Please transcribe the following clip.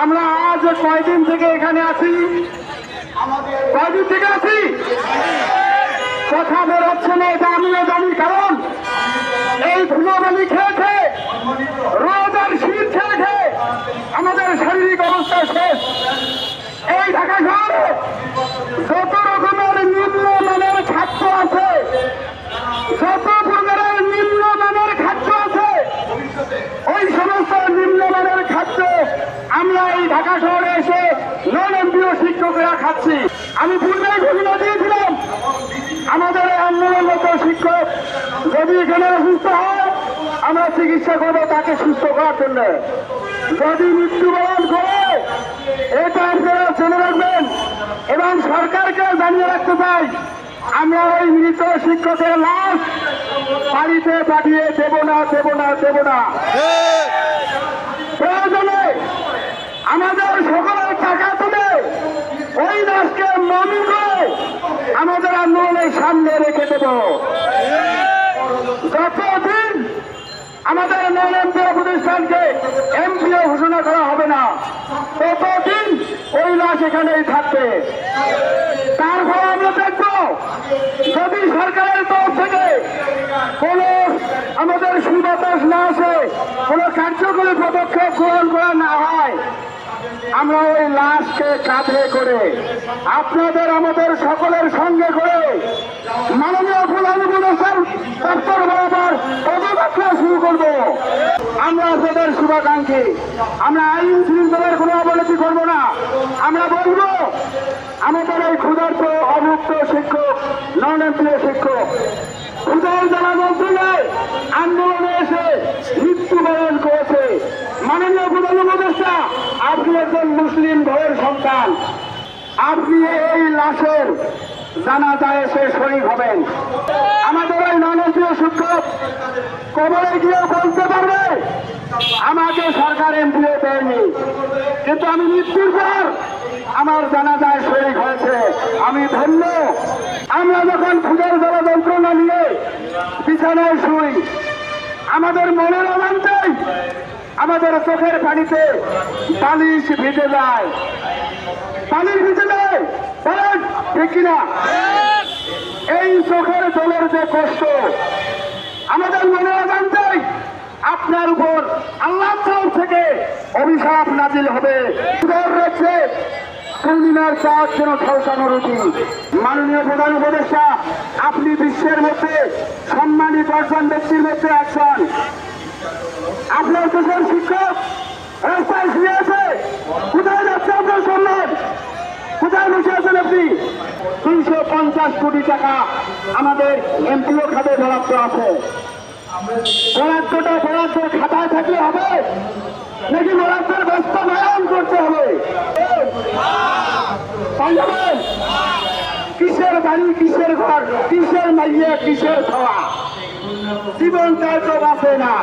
আমরা আজ কয়দিন থেকে এখানে আছি? কয়দিন থেকে আছি? কথা বেরোচ্ছে না, এটা আমিও জানি, কারণ এই ধুলোবালি খেয়েছে রোদ খাচ্ছি আমি পূর্বেই ঘোষণা দিয়েছিলাম। আমাদের আন্দোলনরত শিক্ষক যদি এখানে অসুস্থ হয়, আমরা চিকিৎসা করব তাকে সুস্থ করার জন্য। যদি মৃত্যুবরণ করে, এটা আপনারা জেনে রাখবেন। এবং সরকারকে জানিয়ে রাখতে চাই, আমরা ওই মৃত শিক্ষকের লাশ বাড়িতে পাঠিয়ে দেব না দেব না দেব না প্রয়োজনে আমাদের সকলের টাকা তুলে ওই লাশকে মমি করে আমাদের আন্দোলনের সামনে রেখে দেব। যতদিন আমাদের নন এমপিও প্রতিষ্ঠানকে এমপিও ঘোষণা করা হবে না, ততদিন ওই লাশ এখানেই থাকবে। তারপর আমরা দেখব, যদি সরকারের তরফ থেকে কোন আমাদের সুবাতাস না আসে, কোন কার্যকরী পদক্ষেপ গ্রহণ করা না হয় আমরা ওই লাশকে কাঁধে করে, আপনাদের, আমাদের সকলের সঙ্গে করে মাননীয় প্রধান উপদেষ্টার দপ্তর বরাবর পদযাত্রা শুরু করব। আমরা আপনাদের শুভাকাঙ্ক্ষী, আমরা আইন শৃঙ্খলার কোনো অবনতি করব না। আমরা বলব, আমাদের এই ক্ষুধার্ত অভুক্ত শিক্ষক নন এমপিও শিক্ষক জ্বালা মন্ত্রণালয় আন্দোলনে এসে মৃত্যুবরণ করেছে। মাননীয় প্রধান উপদেষ্টা, আপনি একজন মুসলিম ঘরের সন্তান। আপনি এই লাশের জানাজায় এসে শরীর হবেন। আমাদের এই ননপ্রিয় শিক্ষক কবরে গিয়ে বলতে পারবে, আমাকে সরকার এমপিও দেয়নি। কিন্তু আমি মৃত্যুর পর আমার জানাজায় শরীর হয়েছে। আমি ধন্য। আমরা যখন যন্ত্রণা নিয়ে বিছানায় শুই। আমাদের মনের অজান্তেই আমাদের চোখের পানিতে বালিশ ভিজে যায়। পানির ভিজে যায়, বলেন, ঠিক কিনা? এই চোখের জলের যে কষ্ট, আমাদের মনে অজান্তেই আপনার উপর আল্লাহ থেকে অভিশাপ নাজিল হবে। রয়েছে। পূর্ণিমার চার যেন ঝলসানো রুটি। মাননীয় প্রধান উপদেষ্টা, আপনি বিশ্বের মধ্যে সম্মানী দশজন ব্যক্তির মধ্যে একজন। আপনার দেশের শিক্ষক রাস্তায় শুয়ে আছে। কোথায় যাচ্ছে আপনার সম্মান? কোথায় বসে আছেন আপনি? তিনশো পঞ্চাশ কোটি টাকা আমাদের এমপিও খাতে বরাদ্দ আছে। বরাদ্দটা বরাদ্দের খাতায় থাকলে হবে, নাকি বরাদ্দের বাস্তবায়ন করতে হবে? পাঞ্জাবের কিসের বাড়ি কিসের ঘর কিসের মাইয়ে কিসের খাওয়া? জীবনটা তো বাঁচে না।